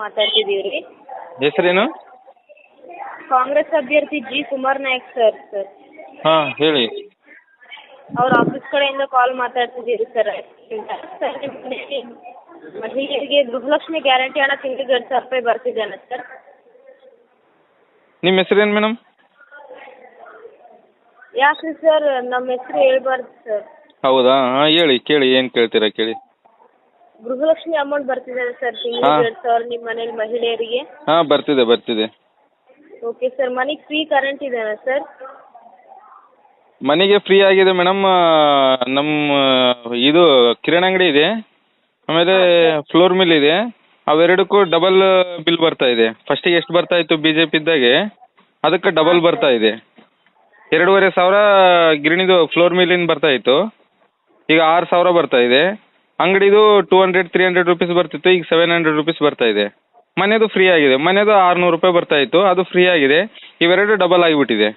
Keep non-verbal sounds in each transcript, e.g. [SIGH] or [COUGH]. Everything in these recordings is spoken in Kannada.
ಮಾತಾಡ್ತಿದ್ದೀವಿ ರೀ ಹೆಸರೇನು? ಕಾಂಗ್ರೆಸ್ ಅಭ್ಯರ್ಥಿ G Kumar Nayak sir sir. ಹಾಂ ಹೇಳಿ. ಅವ್ರ ಆಫೀಸ್ ಕಡೆಯಿಂದ ಕಾಲ್ ಮಾತಾಡ್ತಿದ್ದೀವಿ ಸರ್. ಸರ್ ನಿಮ್ಮ ಮನೆಯಲ್ಲಿ ಮಹಿಳೆಯರಿಗೆ ಗೃಹಲಕ್ಷ್ಮಿ ಗ್ಯಾರಂಟಿ ಹಣ ತಿಂಗಳಿಗೆ ಎರಡು ಸಾವಿರ ರೂಪಾಯಿ ಬರ್ತಿದ್ದಾನೆ ಸರ್. ನಿಮ್ಮ ಹೆಸರೇನು ಮೇಡಮ್? ಯಾಕ್ರಿ ಸರ್? ನಮ್ಮ ಹೆಸರು ಹೇಳ್ಬಾರ್ದು ಸರ್. ಹೌದಾ? ಹಾಂ ಹೇಳಿ ಕೇಳಿ ಏನು ಕೇಳ್ತೀರಾ ಕೇಳಿ. ಗೃಹಲಕ್ಷ್ಮಿ ಅಮೌಂಟ್ ಬರ್ತಿದೆ ಸರ್ ಹಾ. ತಿಂಗಳಿಗೆ ಎರಡು ಸಾವಿರ ನಿಮ್ಮ ಮನೇಲಿ ಮಹಿಳೆಯರಿಗೆ? ಹಾಂ ಬರ್ತಿದೆ ಬರ್ತಿದೆ. ಓಕೆ ಸರ್ ಮನೆಗೆ ಫ್ರೀ ಕರೆಂಟ್ ಇದೆನಾ ಸರ್ ಮನೆಗೆ ಫ್ರೀ ಆಗಿದೆ ಮೇಡಮ್ ನಮ್ಮ ಇದು ಕಿರಾಣಿ ಅಂಗಡಿ ಇದೆ. ಆಮೇಲೆ ಫ್ಲೋರ್ ಮಿಲ್ ಇದೆ. ಅವೆರಡಕ್ಕೂ ಡಬಲ್ ಬಿಲ್ ಬರ್ತಾ ಇದೆ. ಫಸ್ಟಿಗೆ ಎಷ್ಟು ಬರ್ತಾ ಇತ್ತು ಬಿ ಜೆ ಪಿ ಇದ್ದಾಗೆ ಅದಕ್ಕೆ ಡಬಲ್ ಬರ್ತಾ ಇದೆ. ಎರಡೂವರೆ ಸಾವಿರ ಗಿರಣಿದು ಫ್ಲೋರ್ ಮಿಲ್ಲಿಂದ ಬರ್ತಾ ಇತ್ತು. ಈಗ ಆರು ಸಾವಿರ ಬರ್ತಾ ಇದೆ. ಅಂಗಡಿದು two hundred three hundred rupees ಬರ್ತಿತ್ತು ಈಗ ಸೆವೆನ್ ಹಂಡ್ರೆಡ್ ರುಪೀಸ್ ಬರ್ತಾ ಇದೆ. ಮನೆಯದು ಫ್ರೀ ಆಗಿದೆ. ಮನೆಯದು ಆರುನೂರು ರೂಪಾಯಿ ಬರ್ತಾ ಇತ್ತು ಅದು ಫ್ರೀ ಆಗಿದೆ. ಇವೆರಡು ಡಬಲ್ ಆಗಿಬಿಟ್ಟಿದೆ.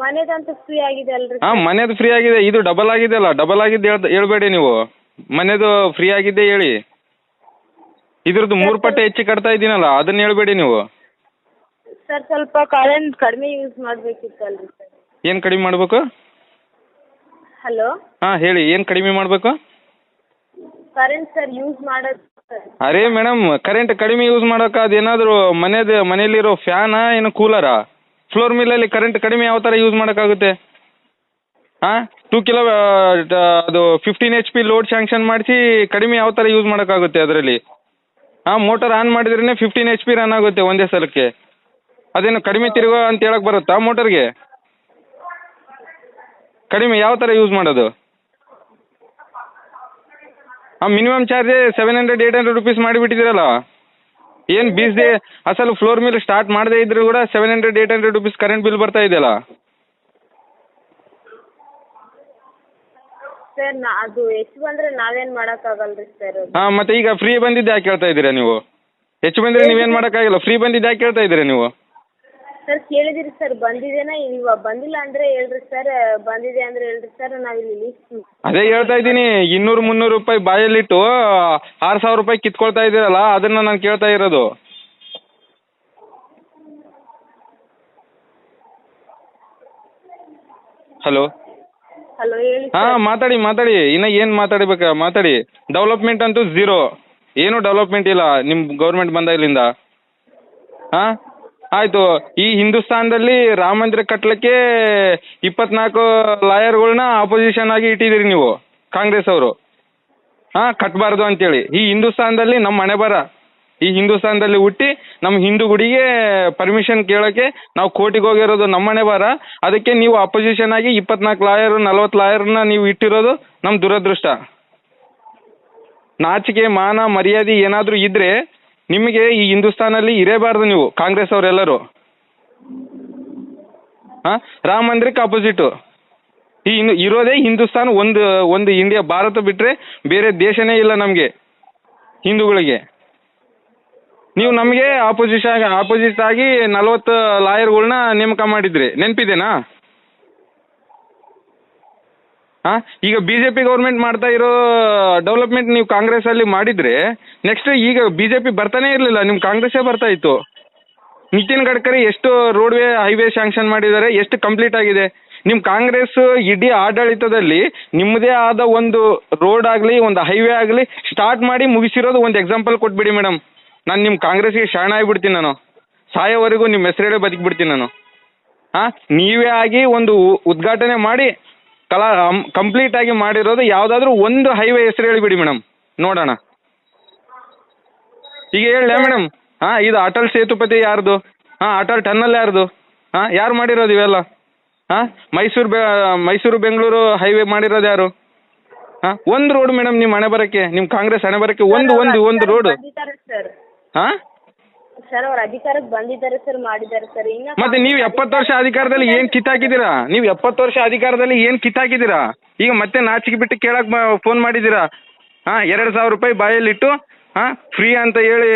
ಮನೆದಂತೂ ಫ್ರೀ ಆಗಿದೆ ಅಲ್ರಿ ಹಾಂ ಮನೆದು ಫ್ರೀ ಆಗಿದೆ. ಇದು ಡಬಲ್ ಆಗಿದೆ ಅಲ್ಲ ಡಬಲ್ ಆಗಿದ್ದು ಹೇಳ್ ಹೇಳ್ಬೇಡಿ ನೀವು. ಮನೆದು ಫ್ರೀ ಆಗಿದೆ ಹೇಳಿ. ಇದ್ರದ್ದು ಮೂರು ಪಟ್ಟೆ ಹೆಚ್ಚು ಕಟ್ತಾ ಇದ್ದೀನಲ್ಲ ಅದನ್ನ ಹೇಳ್ಬೇಡಿ ನೀವು. ಸರ್ ಸ್ವಲ್ಪ ಕರೆಂಟ್ ಕಡಿಮೆ ಯೂಸ್ ಮಾಡಬೇಕಿತ್ತಲ್ರಿ ಏನು ಕಡಿಮೆ ಮಾಡಬೇಕು? ಹಲೋ ಹಾಂ ಹೇಳಿ ಏನು ಕಡಿಮೆ ಮಾಡಬೇಕು? ಕರೆಂಟ್ ಸರ್ ಯೂಸ್ ಮಾಡೋದು ಅರೇ ಮೇಡಮ್ ಕರೆಂಟ್ ಕಡಿಮೆ ಯೂಸ್ ಮಾಡೋಕೆ ಅದೇನಾದರೂ ಮನೆದು, ಮನೆಯಲ್ಲಿರೋ ಫ್ಯಾನಾ ಏನು ಕೂಲರಾ ಫ್ಲೋರ್ ಮಿಲ್ಲಲ್ಲಿ ಕರೆಂಟ್ ಕಡಿಮೆ ಯಾವ ಥರ ಯೂಸ್ ಮಾಡೋಕ್ಕಾಗುತ್ತೆ ಹಾಂ ಟೂ ಕಿಲೋ ಅದು fifteen H P load sanction ಮಾಡಿಸಿ ಕಡಿಮೆ ಯಾವ ಥರ ಯೂಸ್ ಮಾಡೋಕ್ಕಾಗುತ್ತೆ ಅದರಲ್ಲಿ? ಹಾಂ ಮೋಟರ್ ಆನ್ ಮಾಡಿದ್ರೇ ಫಿಫ್ಟೀನ್ ಎಚ್ ಪಿ ರನ್ ಆಗುತ್ತೆ ಒಂದೇ ಸಲಕ್ಕೆ. ಅದೇನು ಕಡಿಮೆ ತಿರುಗೋ ಅಂತ ಹೇಳಕ್ಕೆ ಬರುತ್ತಾ ಮೋಟರ್ಗೆ ಕಡಿಮೆ ಯಾವ ಥರ ಯೂಸ್ ಮಾಡೋದು? ಹಾಂ minimum charge seven hundred eight hundred rupees ಮಾಡಿಬಿಟ್ಟಿದ್ದೀರಲ್ಲ? ಏನು ಬೀಸದೆ ಅಸಲು ಫ್ಲೋರ್ ಮೇಲೆ ಸ್ಟಾರ್ಟ್ ಮಾಡದೇ ಇದ್ದರೂ ಕೂಡ seven hundred eight hundred rupees current bill ಬರ್ತಾ ಇದೆಯಲ್ಲ? ಸರ್ ನಾ ಅದು ಹೆಚ್ಚು ಬಂದರೆ ನಾವೇನು ಸರ್ ಹಾಂ ಮತ್ತೆ ಈಗ ಫ್ರೀ ಬಂದಿದ್ದು ಯಾಕೆ ಕೇಳ್ತಾ ಇದ್ದೀರಾ ನೀವು? ಹೆಚ್ಚು ಬಂದರೆ ನೀವೇನು ಮಾಡೋಕ್ಕಾಗಿಲ್ಲ ಫ್ರೀ ಬಂದಿದ್ದು ಯಾಕೆ ಕೇಳ್ತಾ ಇದ್ದೀರಾ ನೀವು? ಸರ್ ಕೇಳಿದಿರಿ ಸರ್ ಬಂದಿದೆನಾ? ಇವಾಗ ಬಂದಿಲ್ಲ ಅಂದರೆ ಹೇಳ್ರಿ ಸರ್ ಬಂದಿದೆ ಅಂದರೆ ಹೇಳ್ರಿ ಸರ್ ಇಲ್ಲಿ ಲೀಸ್ಟ್ ಅದೇ ಹೇಳ್ತಾ ಇದ್ದೀನಿ ಇನ್ನೂರು ಮುನ್ನೂರು ರೂಪಾಯಿ ಬಾಯಲ್ಲಿಟ್ಟು ಆರು ಸಾವಿರ ರೂಪಾಯಿ ಕಿತ್ಕೊಳ್ತಾ ಇದ್ದೀರಲ್ಲ ಅದನ್ನು ನಾನು ಕೇಳ್ತಾ ಇರೋದು. ಹಲೋ? ಹಲೋ ಹೇಳಿ ಹಾಂ ಮಾತಾಡಿ ಮಾತಾಡಿ. ಇನ್ನು ಏನು ಮಾತಾಡಬೇಕಾ? ಮಾತಾಡಿ. ಡೆವಲಪ್ಮೆಂಟ್ ಅಂತೂ ಝೀರೋ ಏನೂ ಡೆವಲಪ್ಮೆಂಟ್ ಇಲ್ಲ ನಿಮ್ಮ ಗೌರ್ಮೆಂಟ್ ಇಲ್ಲಿಂದ. ಹಾಂ? ಆಯಿತು, ಈ ಹಿಂದೂಸ್ತಾನದಲ್ಲಿ ರಾಮ ಮಂದಿರ ಕಟ್ಟಲಿಕ್ಕೆ ಇಪ್ಪತ್ನಾಲ್ಕು ಲಾಯರ್ಗಳನ್ನ ಆಪೋಸಿಷನ್ ಆಗಿ ಇಟ್ಟಿದ್ದೀರಿ ನೀವು, ಕಾಂಗ್ರೆಸ್ ಅವರು. ಹಾಂ ಕಟ್ಟಬಾರ್ದು ಅಂತೇಳಿ. ಈ ಹಿಂದೂಸ್ತಾನದಲ್ಲಿ ನಮ್ಮ ಮನೆ ಬರ ಈ ಹಿಂದೂಸ್ತಾನದಲ್ಲಿ ಹುಟ್ಟಿ ನಮ್ಮ ಹಿಂದೂ ಗುಡಿಗೆ ಪರ್ಮಿಷನ್ ಕೇಳೋಕ್ಕೆ ನಾವು ಕೋರ್ಟಿಗೆ ಹೋಗಿರೋದು ನಮ್ಮ ಮನೆ ಬರ ಅದಕ್ಕೆ ನೀವು ಅಪೋಸಿಷನ್ ಆಗಿ ಇಪ್ಪತ್ನಾಲ್ಕು ಲಾಯರು, ನಲ್ವತ್ತು ಲಾಯರ್ನ ನೀವು ಇಟ್ಟಿರೋದು ನಮ್ಮ ದುರದೃಷ್ಟ. ನಾಚಿಕೆ, ಮಾನ, ಮರ್ಯಾದೆ ಏನಾದರೂ ಇದ್ದರೆ ನಿಮಗೆ ಈ ಹಿಂದೂಸ್ತಾನಲ್ಲಿ ಇರೇಬಾರ್ದು ನೀವು, ಕಾಂಗ್ರೆಸ್ ಅವರೆಲ್ಲರೂ. ಹಾಂ? ರಾಮ ಮಂದಿರಕ್ಕೆ ಅಪೋಸಿಟು ಈ ಇನ್ನು ಇರೋದೇ ಹಿಂದೂಸ್ತಾನ, ಒಂದು ಒಂದು ಇಂಡಿಯಾ ಭಾರತ ಬಿಟ್ಟರೆ ಬೇರೆ ದೇಶನೇ ಇಲ್ಲ ನಮಗೆ, ಹಿಂದೂಗಳಿಗೆ. ನೀವು ನಮಗೆ ಆಪೋಸಿಷನ್ ಆಪೋಸಿಟ್ ಆಗಿ ನಲ್ವತ್ತು ಲಾಯರ್ಗಳನ್ನ ನೇಮಕ ಮಾಡಿದ್ರಿ. ನೆನಪಿದೆನಾ ಹಾಂ? ಈಗ ಬಿಜೆಪಿ ಗೌರ್ಮೆಂಟ್ ಮಾಡ್ತಾ ಇರೋ ಡೆವಲಪ್ಮೆಂಟ್ ನೀವು ಕಾಂಗ್ರೆಸ್ಸಲ್ಲಿ ಮಾಡಿದ್ರೆ ನೆಕ್ಸ್ಟ್ ಈಗ ಬಿಜೆಪಿ ಬರ್ತಾನೆ ಇರಲಿಲ್ಲ ನಿಮ್ಮ ಕಾಂಗ್ರೆಸ್ಸೇ ಬರ್ತಾ ಇತ್ತು. ನಿತಿನ್ ಗಡ್ಕರಿ ಎಷ್ಟು ರೋಡ್ವೇ ಹೈವೇ ಶಾಂಕ್ಷನ್ ಮಾಡಿದ್ದಾರೆ, ಎಷ್ಟು ಕಂಪ್ಲೀಟ್ ಆಗಿದೆ. ನಿಮ್ಮ ಕಾಂಗ್ರೆಸ್ ಇಡೀ ಆಡಳಿತದಲ್ಲಿ ನಿಮ್ಮದೇ ಆದ ಒಂದು ರೋಡ್ ಆಗಲಿ, ಒಂದು ಹೈವೇ ಆಗಲಿ ಸ್ಟಾರ್ಟ್ ಮಾಡಿ ಮುಗಿಸಿರೋದು ಒಂದು ಎಕ್ಸಾಂಪಲ್ ಕೊಟ್ಬಿಡಿ ಮೇಡಮ್ ನಾನು ನಿಮ್ಮ ಕಾಂಗ್ರೆಸ್ಗೆ ಶರಣ ಆಗಿಬಿಡ್ತೀನಿ ನಾನು. ಸಾಯೋವರೆಗೂ ನಿಮ್ಮ ಹೆಸರೇಳೆ ಬದುಕಿಬಿಡ್ತೀನಿ ನಾನು. ಹಾಂ? ನೀವೇ ಆಗಿ ಒಂದು ಉದ್ಘಾಟನೆ ಮಾಡಿ ಕಲಾ ಕಂಪ್ಲೀಟ್ ಆಗಿ ಮಾಡಿರೋದು ಯಾವುದಾದ್ರೂ ಒಂದು ಹೈವೇ ಹೆಸರು ಹೇಳಿಬಿಡಿ ಮೇಡಮ್ ನೋಡೋಣ. ಈಗ ಹೇಳ ಮೇಡಮ್ ಹಾಂ ಇದು ಅಟಲ್ ಸೇತುಪತಿ ಯಾರ್ದು? ಹಾಂ ಅಟಲ್ ಟನ್ನಲ್ ಯಾರ್ದು? ಹಾಂ ಯಾರು ಮಾಡಿರೋದು ಇವೆಲ್ಲ? ಹಾಂ ಮೈಸೂರು ಬೆ ಮೈಸೂರು ಬೆಂಗಳೂರು ಹೈವೇ ಮಾಡಿರೋದು ಯಾರು? ಹಾಂ ಒಂದು ರೋಡ್ ಮೇಡಮ್ ನಿಮ್ಮ ಹಣೆ ಬರೋಕ್ಕೆ ನಿಮ್ಮ ಕಾಂಗ್ರೆಸ್ ಹಣೆ ಬರೋಕ್ಕೆ ಒಂದು ಒಂದು ಒಂದು ರೋಡ್ ಹಾಂ? ಸರ್ ಅವ್ರ ಅಧಿಕಾರಕ್ಕೆ ಬಂದಿದ್ದಾರೆ ಸರ್ ಮಾಡಿದ್ದಾರೆ ಸರ್. ಇನ್ನ ಮತ್ತೆ ನೀವು ಎಪ್ಪತ್ತು ವರ್ಷ ಅಧಿಕಾರದಲ್ಲಿ ಏನ್ ಕಿತ್ತಾಕಿದ್ದೀರಾ? ನೀವು ಎಪ್ಪತ್ತು ವರ್ಷ ಅಧಿಕಾರದಲ್ಲಿ ಏನ್ ಕಿತ್ತಾಕಿದ್ದೀರಾ? ಈಗ ಮತ್ತೆ ನಾಚಿಕೆ ಬಿಟ್ಟು ಕೇಳಕ್ ಫೋನ್ ಮಾಡಿದ್ದೀರಾ? ಹಾ ಎರಡು ಸಾವಿರ ರೂಪಾಯಿ ಬಾಯಲ್ಲಿಟ್ಟು ಹಾ ಫ್ರೀ ಅಂತ ಹೇಳಿ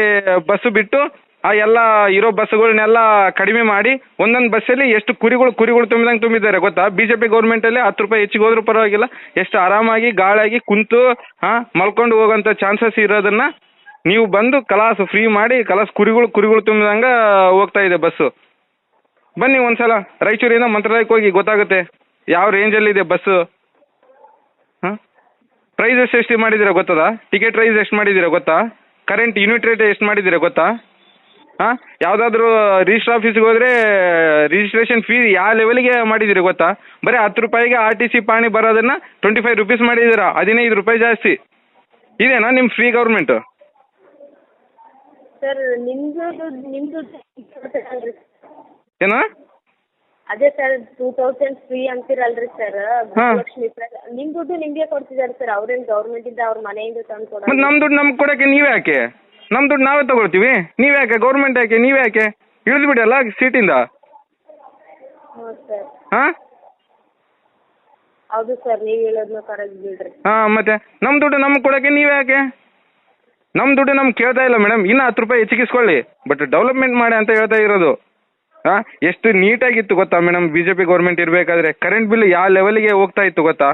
ಬಸ್ಸು ಬಿಟ್ಟು ಆ ಎಲ್ಲ ಇರೋ ಬಸ್ಸುಗಳನ್ನೆಲ್ಲ ಕಡಿಮೆ ಮಾಡಿ ಒಂದೊಂದು ಬಸ್ಸಲ್ಲಿ ಎಷ್ಟು ಕುರಿಗಳು ಕುರಿಗಳು ತುಂಬಿದಂಗೆ ತುಂಬಿದ್ದಾರೆ ಗೊತ್ತಾ? ಬಿ ಜೆ ಪಿ ಗೌರ್ಮೆಂಟಲ್ಲಿ ಹತ್ತು ರೂಪಾಯಿ ಹೆಚ್ಚಿಗೆ ಹೋದ್ರೂ ಪರವಾಗಿಲ್ಲ. ಎಷ್ಟು ಆರಾಮಾಗಿ ಗಾಳಾಗಿ ಕುಂತು ಹಾ ಮಲ್ಕೊಂಡು ಹೋಗೋಂಥ ಚಾನ್ಸಸ್ ಇರೋದನ್ನು ನೀವು ಬಂದು ಕಲಾಸ್ ಫ್ರೀ ಮಾಡಿ ಕಲಾಸ್ ಕುರಿಗಳು ಕುರಿಗಳು ತುಂಬಿದಂಗೆ ಹೋಗ್ತಾ ಇದೆ ಬಸ್ಸು ಬನ್ನಿ ಒಂದ್ಸಲ, ರಾಯಚೂರಿಂದ ಮಂತ್ರಾಲಯಕ್ಕೆ ಹೋಗಿ ಗೊತ್ತಾಗುತ್ತೆ ಯಾವ ರೇಂಜಲ್ಲಿದೆ ಬಸ್ಸು ಹಾಂ? ಪ್ರೈಸ್ ಎಷ್ಟು ಮಾಡಿದ್ದೀರಾ ಗೊತ್ತದ? ಟಿಕೆಟ್ ಪ್ರೈಸ್ ಎಷ್ಟು ಮಾಡಿದ್ದೀರಾ ಗೊತ್ತಾ? ಕರೆಂಟ್ ಯೂನಿಟ್ ರೇಟ್ ಎಷ್ಟು ಮಾಡಿದ್ದೀರಾ ಗೊತ್ತಾ? ಹಾಂ? ಯಾವುದಾದ್ರೂ ರಿಜಿಸ್ಟರ್ ಆಫೀಸ್ಗೆ ಹೋದರೆ ರಿಜಿಸ್ಟ್ರೇಷನ್ ಫೀ ಯಾವ ಲೆವೆಲ್ಗೆ ಮಾಡಿದ್ದೀರಿ ಗೊತ್ತಾ? ಬರೀ ಹತ್ತು ರೂಪಾಯಿಗೆ ಆರ್ ಟಿ ಸಿ ಪಾಣಿ ಬರೋದನ್ನು ಟ್ವೆಂಟಿ ಫೈವ್ ರುಪೀಸ್ ಮಾಡಿದ್ದೀರಾ, ಹದಿನೈದು ರೂಪಾಯಿ ಜಾಸ್ತಿ. ಇದೇನಾ ನಿಮ್ಮ ಫ್ರೀ ಗೌರ್ಮೆಂಟು ಸರ್ ನಿಮ್ಮದು ದುಡ್ಡು ನಿಮ್ಮ ದುಡ್ಡು ಕೊಡ್ತೀರಲ್ರಿ [LAUGHS] ಏನೋ? ಅದೇ ಸರ್ ಟೂ ತೌಸಂಡ್ ಫ್ರೀ ಅಂತೀರಲ್ರಿ ಸರ್ ಹಾ. ಲಕ್ಷ್ಮಿ ಸರ್ ನಿಮ್ಮ ದುಡ್ಡು ನಿಮಗೆ ಕೊಡ್ತಿದ್ದಾರೆ ಸರ್ ಅವ್ರೇನು ಗೌರ್ಮೆಂಟಿಂದ ಅವ್ರ ಮನೆಯಿಂದ ತಂದು ಮತ್ತು ನಮ್ದು ನಮ್ಮ ದುಡ್ಡು ನಮ್ಗೆ ಕೊಡೋಕ್ಕೆ ನೀವೇ ಯಾಕೆ? ನಮ್ಮ ದುಡ್ಡು ನಾವೇ ತಗೊಳ್ತೀವಿ. ನೀವ್ ಯಾಕೆ? ಗೌರ್ಮೆಂಟ್ ಯಾಕೆ? ನೀವ್ ಯಾಕೆ? ಇಳಿದು ಬಿಡಲ್ಲ ಸೀಟಿಂದ ಹ್ಞೂ ಸರ್. ಹಾಂ? ಹೌದು ಸರ್ ನೀವು ಹೇಳೋದನ್ನ ಕರೆಕ್ಟ್ ಬಿಡ್ರಿ. ಹಾ ಮತ್ತೆ ನಮ್ಮ ದುಡ್ಡು ನಮ್ಗೆ ಕೊಡೋಕ್ಕೆ ನೀವೇ ಯಾಕೆ? ನಮ್ಮ ದುಡ್ಡು ನಮ್ಗೆ ಕೇಳ್ತಾ ಇಲ್ಲ ಮೇಡಮ್ ಇನ್ನೂ ಹತ್ತು ರೂಪಾಯಿ ಹೆಚ್ಚಿಗಿಸ್ಕೊಳ್ಳಿ. ಬಟ್ ಡೆವಲಪ್ಮೆಂಟ್ ಮಾಡಿ ಅಂತ ಹೇಳ್ತಾ ಇರೋದು. ಹಾಂ, ಎಷ್ಟು ನೀಟಾಗಿತ್ತು ಗೊತ್ತಾ madam B J P government ಇರಬೇಕಾದ್ರೆ ಕರೆಂಟ್ ಬಿಲ್ ಯಾವ ಲೆವೆಲ್ಗೆ ಹೋಗ್ತಾ ಇತ್ತು ಗೊತ್ತಾ?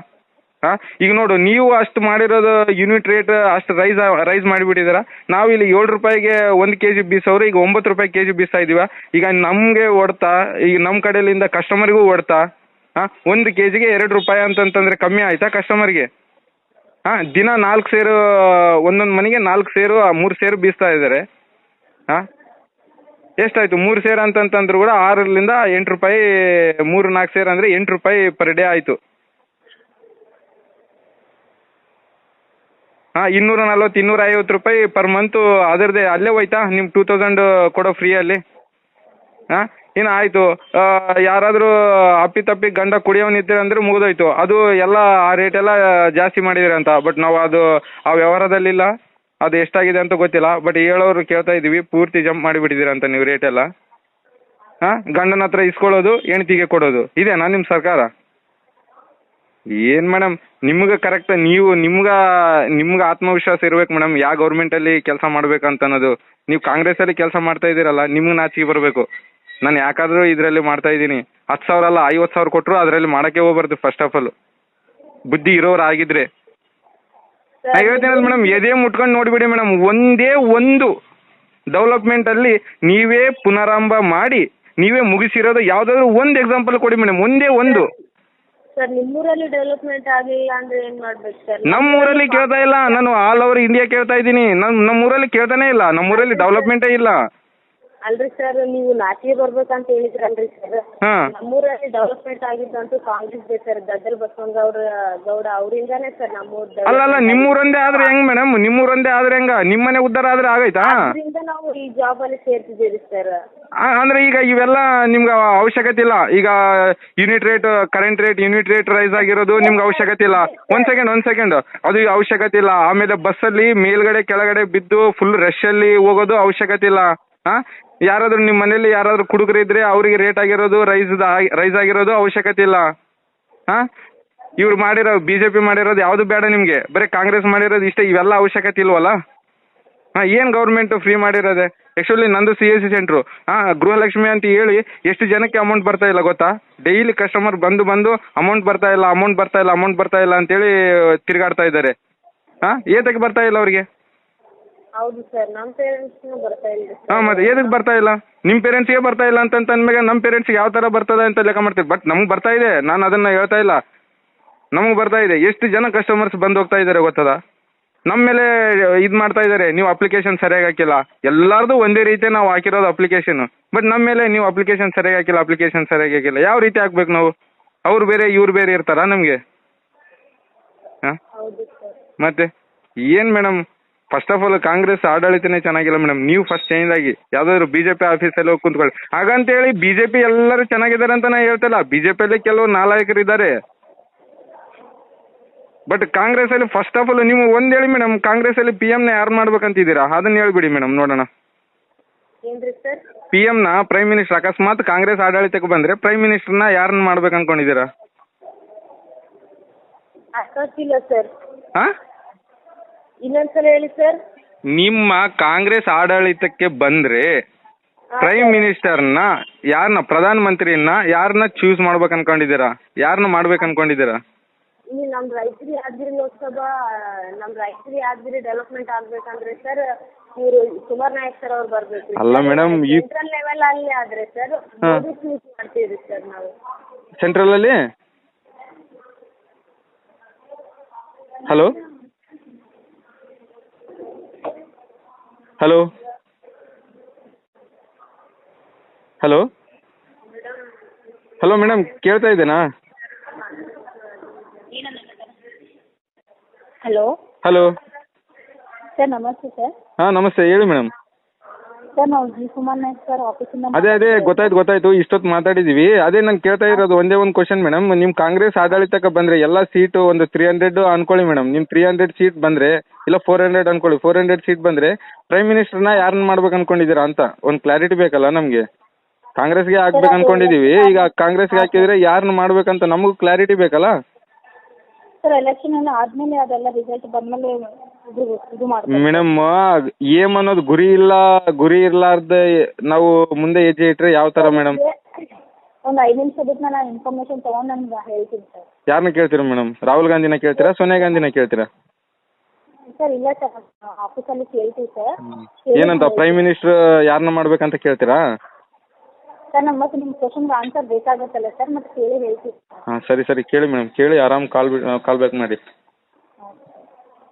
ಹಾಂ, ಈಗ ನೋಡು, ನೀವು ಅಷ್ಟು ಮಾಡಿರೋದು ಯೂನಿಟ್ ರೇಟ್ ಅಷ್ಟು ರೈಸ್ ರೈಸ್ ಮಾಡಿಬಿಟ್ಟಿದ್ದೀರಾ. ನಾವು ಇಲ್ಲಿ ಏಳು ರೂಪಾಯಿಗೆ ಒಂದು ಕೆ ಜಿ ಬೀಸೋರು, ಈಗ ಒಂಬತ್ತು ರೂಪಾಯಿ ಕೆ ಜಿ ಬೀಸ್ತಾ ಇದೀವ. ಈಗ ನಮಗೆ ಹೊಡ್ತಾ ಈಗ ನಮ್ಮ ಕಡೆಯಿಂದ ಕಸ್ಟಮರ್ಗೂ ಹೊಡ್ತಾ ಹಾಂ, ಒಂದು ಕೆ ಜಿಗೆ ಎರಡು ರೂಪಾಯಿ ಅಂತಂತಂದರೆ ಕಮ್ಮಿ ಆಯಿತಾ ಕಸ್ಟಮರ್ಗೆ ಹಾಂ, ದಿನ ನಾಲ್ಕು ಸೇರು, ಒಂದೊಂದು ಮನೆಗೆ ನಾಲ್ಕು ಸೇರು ಮೂರು ಸೇರು ಬೀಸ್ತಾ ಇದ್ದಾರೆ. ಹಾಂ? ಎಷ್ಟಾಯಿತು? ಮೂರು ಸೇರು ಅಂತಂತಂದ್ರು ಕೂಡ ಆರರಿಂದ ಎಂಟು ರೂಪಾಯಿ, ಮೂರು ನಾಲ್ಕು ಸೇರು ಅಂದರೆ ಎಂಟು ರೂಪಾಯಿ ಪರ್ ಡೇ ಆಯಿತು. ಹಾಂ, ಇನ್ನೂರ ನಲ್ವತ್ತು, ಇನ್ನೂರ ಐವತ್ತು ರೂಪಾಯಿ ಪರ್ ಮಂತು ಅದರದೇ, ಅಲ್ಲೇ ಹೋಯ್ತಾ? ನಿಮ್ಮ ಟೂ ತೌಸಂಡ್ ಕೊಡೋ ಫ್ರೀಯಲ್ಲಿ ಹಾಂ? ಇನ್ನು ಆಯಿತು ಯಾರಾದರೂ ಅಪ್ಪಿ ತಪ್ಪಿ ಗಂಡ ಕುಡಿಯೋನಿದ್ದೀರ ಅಂದರೆ ಮುಗಿದೋಯ್ತು. ಅದು ಎಲ್ಲ ಆ ರೇಟ್ ರೇಟೆಲ್ಲ ಜಾಸ್ತಿ ಮಾಡಿದ್ದೀರ ಅಂತ. ಬಟ್ ನಾವು ಅದು, ಆ ವ್ಯವಹಾರದಲ್ಲಿಲ್ಲ. ಅದು ಎಷ್ಟಾಗಿದೆ ಅಂತ ಗೊತ್ತಿಲ್ಲ. ಬಟ್ ಹೇಳೋರು ಕೇಳ್ತಾ ಇದ್ದೀವಿ, ಪೂರ್ತಿ ಜಂಪ್ ಮಾಡಿಬಿಟ್ಟಿದ್ದೀರ ಅಂತ ನೀವು ರೇಟೆಲ್ಲ ಹಾಂ? ಗಂಡನ ಹತ್ರ ಇಸ್ಕೊಳ್ಳೋದು ಹೆಣ್ತಿಗೆ ಕೊಡೋದು. ಇದೇನಾ ನಿಮ್ಮ ಸರ್ಕಾರ? ಏನು ಮೇಡಮ್ ನಿಮ್ಗೆ ಕರೆಕ್ಟ್ ನೀವು ನಿಮ್ಗೆ ನಿಮ್ಗೆ ಆತ್ಮವಿಶ್ವಾಸ ಇರ್ಬೇಕು ಮೇಡಮ್ ಯಾವ ಗೌರ್ಮೆಂಟಲ್ಲಿ ಕೆಲಸ ಮಾಡ್ಬೇಕಂತ ಅನ್ನೋದು. ನೀವು ಕಾಂಗ್ರೆಸ್ಸಲ್ಲಿ ಕೆಲಸ ಮಾಡ್ತಾ ಇದ್ದೀರಲ್ಲ, ನಿಮ್ಗೆ ನಾಚಿಕೆ ಬರಬೇಕು. ನಾನು ಯಾಕಾದರೂ ಇದರಲ್ಲಿ ಮಾಡ್ತಾ ಇದ್ದೀನಿ. ಹತ್ತು ಸಾವಿರ ಅಲ್ಲ ಐವತ್ತು ಸಾವಿರ ಕೊಟ್ಟರು ಅದರಲ್ಲಿ ಮಾಡೋಕ್ಕೆ ಹೋಗ್ಬಾರ್ದು ಫಸ್ಟ್ ಆಫ್ ಆಲ್ ಬುದ್ಧಿ ಇರೋರು ಆಗಿದ್ರೆ ಹೇಳ್ತೀನಲ್ಲ ಮೇಡಮ್ ಎದೆ ಮುಟ್ಕೊಂಡು ನೋಡಿಬಿಡಿ ಮೇಡಮ್ ಒಂದೇ ಒಂದು ಡೆವಲಪ್ಮೆಂಟ್ ಅಲ್ಲಿ ನೀವೇ ಪುನರಾರಂಭ ಮಾಡಿ ನೀವೇ ಮುಗಿಸಿರೋದು ಯಾವ್ದಾದ್ರು ಒಂದು ಎಕ್ಸಾಂಪಲ್ ಕೊಡಿ ಮೇಡಮ್ ಒಂದೇ ಒಂದು. ಸರ್ ನಿಮ್ಮೂರಲ್ಲಿ ಡೆವಲಪ್ಮೆಂಟ್ ಆಗಲಿಲ್ಲ ಅಂದ್ರೆ ಏನು ಮಾಡ್ಬೇಕು ಸರ್? ನಮ್ಮ ಊರಲ್ಲಿ ಕೇಳ್ತಾ ಇಲ್ಲ ನಾನು ಆಲ್ ಓವರ್ ಇಂಡಿಯಾ ಕೇಳ್ತಾ ಇದ್ದೀನಿ. ನಮ್ಮ ನಮ್ಮ ಊರಲ್ಲಿ ಕೇಳ್ತಾನೆ ಇಲ್ಲ ನಮ್ಮೂರಲ್ಲಿ ಡೆವಲಪ್ಮೆಂಟೇ ಇಲ್ಲ. ಅಲ್ರಿ ಸರ್ ನೀವು ನಾಟಿಗೆ ಬರ್ಬೇಕಂತ ಹೇಳಿದ್ರಲ್ರಿ ಸರ್ ಹಾಂ. ನಮ್ಮೂರಲ್ಲಿ ಡೆವಲಪ್ಮೆಂಟ್ ಆಗಿದ್ದಂತೂ ಕಾಂಗ್ರೆಸ್ ಸರ್ ಗದ್ದಲ್ ಬಸವನಗೌಡ ಗೌಡ ಅವರಿಂದಾನೇ ಸರ್ ನಮ್ಮೂರ್ ಅಲ್ಲ ಅಲ್ಲ ನಿಮ್ಮೂರೊಂದೇ ಆದ್ರೆ ಹೆಂಗ್ ಮೇಡಮ್ ನಿಮ್ಮೂರೊಂದೇ ಆದ್ರೆ ಹೆಂಗ? ನಿಮ್ಮನೆ ಉದ್ಧಾರ ಆದ್ರೆ ಆಗೈತಾ ಅದರಿಂದ ನಾವು ಈ ಜಾಬ್ ಅಲ್ಲಿ ಸೇರ್ತಿದ್ದೀವಿ ಸರ್ ಆ- ಅಂದ್ರೆ ಈಗ ಇವೆಲ್ಲ ನಿಮ್ಗೆ ಅವಶ್ಯಕತೆ ಇಲ್ಲ. ಈಗ unit rate current rate unit rate rise ಆಗಿರೋದು ನಿಮ್ಗೆ ಅವಶ್ಯಕತೆ ಇಲ್ಲ. ಒಂದ್ ಸೆಕೆಂಡ್ ಒಂದ್ ಸೆಕೆಂಡ್ ಅದು ಅವಶ್ಯಕತೆ ಇಲ್ಲ. ಆಮೇಲೆ ಬಸ್ಸಲ್ಲಿ ಮೇಲ್ಗಡೆ ಕೆಳಗಡೆ ಬಿದ್ದು ಫುಲ್ ರಶ್ ಅಲ್ಲಿ ಹೋಗೋದು ಅವಶ್ಯಕತೆ ಇಲ್ಲ. ಹಾ ಯಾರಾದ್ರೂ ನಿಮ್ಮ ಮನೇಲಿ ಯಾರಾದ್ರೂ ಕುಡುಗರು ಇದ್ರೆ ಅವರಿಗೆ ರೇಟ್ ಆಗಿರೋದು ರೈಸ್ ರೈಸ್ ಆಗಿರೋದು ಅವಶ್ಯಕತೆ ಇಲ್ಲ. ಹಾ ಇವ್ರು ಮಾಡಿರೋ ಬಿ ಜೆ ಪಿ ಮಾಡಿರೋದು ಯಾವುದು ಬೇಡ ನಿಮಗೆ. ಬರೀ ಕಾಂಗ್ರೆಸ್ ಮಾಡಿರೋದು ಇಷ್ಟೇ, ಇವೆಲ್ಲ ಅವಶ್ಯಕತೆ ಇಲ್ವಲ್ಲ? ಹಾಂ ಏನು ಗೌರ್ಮೆಂಟು ಫ್ರೀ ಮಾಡಿರೋದೆ? ಆ್ಯಕ್ಚುಲಿ ನಂದು ಸಿ ಎಸ್ ಸಿ ಸೆಂಟ್ರು ಹಾ ಗೃಹಲಕ್ಷ್ಮಿ ಅಂತ ಹೇಳಿ ಎಷ್ಟು ಜನಕ್ಕೆ ಅಮೌಂಟ್ ಬರ್ತಾ ಇಲ್ಲ ಗೊತ್ತಾ? ಡೈಲಿ ಕಸ್ಟಮರ್ ಬಂದು ಬಂದು ಅಮೌಂಟ್ ಬರ್ತಾ ಇಲ್ಲ ಅಮೌಂಟ್ ಬರ್ತಾ ಇಲ್ಲ ಅಮೌಂಟ್ ಬರ್ತಾ ಇಲ್ಲ ಅಂತೇಳಿ ತಿರುಗಾಡ್ತಾ ಇದ್ದಾರೆ. ಹಾಂ ಏತಕ್ಕೆ ಬರ್ತಾ ಇಲ್ಲ ಅವರಿಗೆ? ಹೌದು ಸರ್ ನಮ್ಮ ಪೇರೆಂಟ್ಸ್ನು ಬರ್ತಾ ಇಲ್ಲ ಹಾಂ ಮತ್ತೆ ಗೆ ಬರ್ತಾ ಇಲ್ಲ? ನಿಮ್ಮ ಪೇರೆಂಟ್ಸ್ಗೆ ಬರ್ತಾ ಇಲ್ಲ ಅಂತ ಅಂದ್ಮೇಲೆ ನಮ್ಮ ಪೇರೆಂಟ್ಸ್ಗೆ ಯಾವ ತರ ಬರ್ತದೆ ಅಂತ ಲೆಕ್ಕ ಮಾಡ್ತೀವಿ. ಬಟ್ ನಮ್ಗೆ ಬರ್ತಾ ಇದೆ ನಾನು ಅದನ್ನ ಹೇಳ್ತಾ ಇಲ್ಲ. ನಮಗೆ ಬರ್ತಾ ಇದೆ. ಎಷ್ಟು ಜನ ಕಸ್ಟಮರ್ಸ್ ಬಂದು ಹೋಗ್ತಾ ಇದ್ದಾರೆ ಗೊತ್ತದ? ನಮ್ಮ ಮೇಲೆ ಇದು ಮಾಡ್ತಾ ಇದ್ದಾರೆ ನೀವು ಅಪ್ಲಿಕೇಶನ್ ಸರಿಯಾಗಿ ಹಾಕಿಲ್ಲ. ಎಲ್ಲರದು ಒಂದೇ ರೀತಿ ನಾವು ಹಾಕಿರೋದು ಅಪ್ಲಿಕೇಶನ್ ಬಟ್ ನಮ್ಮ ಮೇಲೆ ನೀವು ಅಪ್ಲಿಕೇಶನ್ ಸರಿಯಾಗಿ ಹಾಕಿಲ್ಲ ಅಪ್ಲಿಕೇಶನ್ ಸರಿಯಾಗಿ ಹಾಕಿಲ್ಲ. ಯಾವ ರೀತಿ ಹಾಕ್ಬೇಕು ನಾವು? ಅವ್ರು ಬೇರೆ ಇವ್ರು ಬೇರೆ ಇರ್ತಾರಾ ನಮಗೆ? ಹಾಂ? ಹೌದು ಸರ್. ಮತ್ತೆ? ಏನು madam first of all Congress ಆಡಳಿತನೇ ಚೆನ್ನಾಗಿಲ್ಲ ಮೇಡಮ್ ನೀವು ಫಸ್ಟ್ ಚೇಂಜ್ ಆಗಿ ಯಾವ್ದಾದ್ರು ಬಿಜೆಪಿ ಆಫೀಸಲ್ಲಿ ಹೋಗಿ ಕುಂತ್ಕೊಳ್ಳಿ. ಹಾಗಂತ ಹೇಳಿ ಬಿಜೆಪಿ ಎಲ್ಲರೂ ಚೆನ್ನಾಗಿದ್ದಾರೆ ಅಂತ ನಾ ಹೇಳ್ತಿಲ್ಲ ಬಿಜೆಪಿ ಅಲ್ಲಿ ಪಿಯಲ್ಲಿ ಕೆಲವು ನಾಲಾಯಕರು ಇದ್ದಾರೆ. ಬಟ್ ಕಾಂಗ್ರೆಸ್ ಅಲ್ಲಿ ಫಸ್ಟ್ ಆಫ್ ಆಲ್ ನೀವು ಒಂದ್ ಹೇಳಿ ಮೇಡಮ್ ಕಾಂಗ್ರೆಸ್ಸಲ್ಲಿ ಪಿ ನ ಯಾರು ಮಾಡ್ಬೇಕಂತಿದ್ದೀರಾ? ಅದನ್ನ ಹೇಳ್ಬಿಡಿ ಮೇಡಮ್ ನೋಡೋಣ. ಪಿ ಎಮ್ನ ಪ್ರೈಮ್ ಮಿನಿಸ್ಟರ್ ಅಕಸ್ಮಾತ್ ಕಾಂಗ್ರೆಸ್ ಆಡಳಿತಕ್ಕೆ ಬಂದ್ರೆ ಪ್ರೈಮ್ ಮಿನಿಸ್ಟರ್ನ ಯಾರನ್ನ ಮಾಡ್ಬೇಕು ಅನ್ಕೊಂಡಿದ್ದೀರಾ ಅರ್ಥಾಗ್ತಿಲ್ಲ ಸರ್ ಹಾಂ ಇನ್ನೊಂದ್ಸಲ ಹೇಳಿ ಸರ್. ನಿಮ್ಮ ಕಾಂಗ್ರೆಸ್ ಆಡಳಿತಕ್ಕೆ ಬಂದ್ರೆ ಪ್ರೈಮ್ ಮಿನಿಸ್ಟರ್ನ ಯಾರನ್ನ ಪ್ರಧಾನ ಮಂತ್ರಿಯನ್ನ ಯಾರನ್ನ ಚೂಸ್ ಮಾಡ್ಬೇಕು ಅನ್ಕೊಂಡಿದ್ದೀರಾ? ಯಾರನ್ನ ಮಾಡ್ಬೇಕು ಅನ್ಕೊಂಡಿದ್ದೀರಾ ಇಲ್ಲಿ ನಮ್ಮ ರೈತರಿ ಯಾದಗಿರಿ ಲೋಕಸಭಾ ನಮ್ಮ ರೈತರಿ ಯಾದಗಿರಿ ಡೆವಲಪ್ಮೆಂಟ್ ಆಗ್ಬೇಕಂದ್ರೆ ಸರ್ ಇವರು ಕುಮಾರ್ ನಾಯಕ್ ಸರ್ ಅವ್ರು ಬರಬೇಕು. ಅಲ್ಲ ಮೇಡಮ್ ಈ ಸೆಂಟ್ರಲ್ ಲೆವೆಲ್ ಅಲ್ಲಿ ಆದ್ರೆ ಸರ್ ಹಾ. ಮೋದಿ ಮಾಡ್ತೀವಿ ಸರ್ ನಾವು. ಸೆಂಟ್ರಲಲ್ಲಿ hello hello hello hello madam ಕೇಳ್ತಾ ಇದ್ದೇನಾ? ಹಲೋ ಹಲೋ ಸರ್ ನಮಸ್ತೆ ಸರ್ ಹಾಂ ನಮಸ್ತೆ ಹೇಳಿ ಮೇಡಮ್ ಸರ್ ನಾವು ಜಿ ಕುಮಾರ್ ನಾಯಕ್ ಸರ್ ಆಫೀಸಿಂದ ಅದೇ ಅದೇ ಗೊತ್ತಾಯ್ತು ಗೊತ್ತಾಯ್ತು ಇಷ್ಟೊತ್ತು ಮಾತಾಡಿದ್ದೀವಿ ಅದೇ ನಾನು ಕೇಳ್ತಾ ಇರೋದು ಒಂದೇ ಒಂದು ಕ್ವಶನ್ ಮೇಡಮ್ ನಿಮ್ಮ ಕಾಂಗ್ರೆಸ್ ಆಡಳಿತಕ್ಕೆ ಬಂದರೆ ಎಲ್ಲ ಸೀಟು ಒಂದು ತ್ರೀ ಹಂಡ್ರೆಡ್ ಅನ್ಕೊಳ್ಳಿ ಮೇಡಮ್ ನಿಮ್ಮ ತ್ರೀ ಹಂಡ್ರೆಡ್ ಸೀಟ್ ಬಂದರೆ ಇಲ್ಲ ಫೋರ್ ಹಂಡ್ರೆಡ್ ಅನ್ಕೊಳ್ಳಿ. ಫೋರ್ ಹಂಡ್ರೆಡ್ ಸೀಟ್ ಬಂದರೆ ಪ್ರೈಮ್ ಮಿನಿಸ್ಟರ್ನ ಯಾರನ್ನ ಮಾಡ್ಬೇಕು ಅನ್ಕೊಂಡಿದ್ದೀರಾ ಅಂತ? ಒಂದು ಕ್ಲಾರಿಟಿ ಬೇಕಲ್ಲ ನಮಗೆ? ಕಾಂಗ್ರೆಸ್ಗೆ ಹಾಕ್ಬೇಕು ಅನ್ಕೊಂಡಿದ್ದೀವಿ ಈಗ ಕಾಂಗ್ರೆಸ್ಗೆ ಹಾಕಿದರೆ ಯಾರನ್ನ ಮಾಡ್ಬೇಕಂತ ನಮಗೂ ಕ್ಲಾರಿಟಿ ಬೇಕಲ್ಲ? ಸರ್ ಎಲೆಕ್ಷನ್ ಎಲ್ಲ ಆದಮೇಲೆ ಅದೆಲ್ಲ ರಿಸಲ್ಟ್ ಬಂದಮೇಲೆ ಇದು ಇದು ಮಾಡ್ತಾರೆ. ಮೇಡಮ್ ಏಮ್ ಅನ್ನೋದು ಗುರಿ ಇಲ್ಲ ಗುರಿ ಇರ್ಲಾರ್ದೆ ನಾವು ಮುಂದೆ ಹೆಜ್ಜೆ ಇಟ್ಟರೆ ಯಾವ ಥರ ಮೇಡಮ್? ಒಂದು ಐದು ನಿಮಿಷ ಬಿಟ್ಟು ನಾನು ಇನ್ಫಾರ್ಮೇಷನ್ ತೊಗೊಂಡು ನಾನು ಹೇಳ್ತೀನಿ ಸರ್. ಯಾರನ್ನ ಕೇಳ್ತೀರಾ ಮೇಡಮ್? ರಾಹುಲ್ ಗಾಂಧಿನ ಕೇಳ್ತೀರಾ ಸೋನಿಯಾ ಗಾಂಧಿನ ಕೇಳ್ತೀರಾ? ಸರ್ ಇಲ್ಲ ಸರ್ ಆಫೀಸಲ್ಲಿ ಕೇಳ್ತೀವಿ ಸರ್. ಏನಂತ ಪ್ರೈಮ್ ಮಿನಿಸ್ಟರ್ ಯಾರನ್ನ ಮಾಡ್ಬೇಕಂತ ಕೇಳ್ತೀರಾ? ಸರ್ ನಮ್ಮ ಮತ್ತೆ ನಿಮ್ಮ ಕ್ವಶನ್ಗೆ ಆನ್ಸರ್ ಬೇಕಾಗುತ್ತಲ್ಲ ಸರ್ ಮತ್ತೆ ಕೇಳಿ ಹೇಳ್ತೀವಿ ಹಾಂ ಸರಿ ಸರಿ ಕೇಳಿ ಮೇಡಮ್ ಕೇಳಿ ಆರಾಮ್ ಕಾಲ್ ಬಿ ಕಾಲ್ ಬ್ಯಾಕ್ ಮಾಡಿ.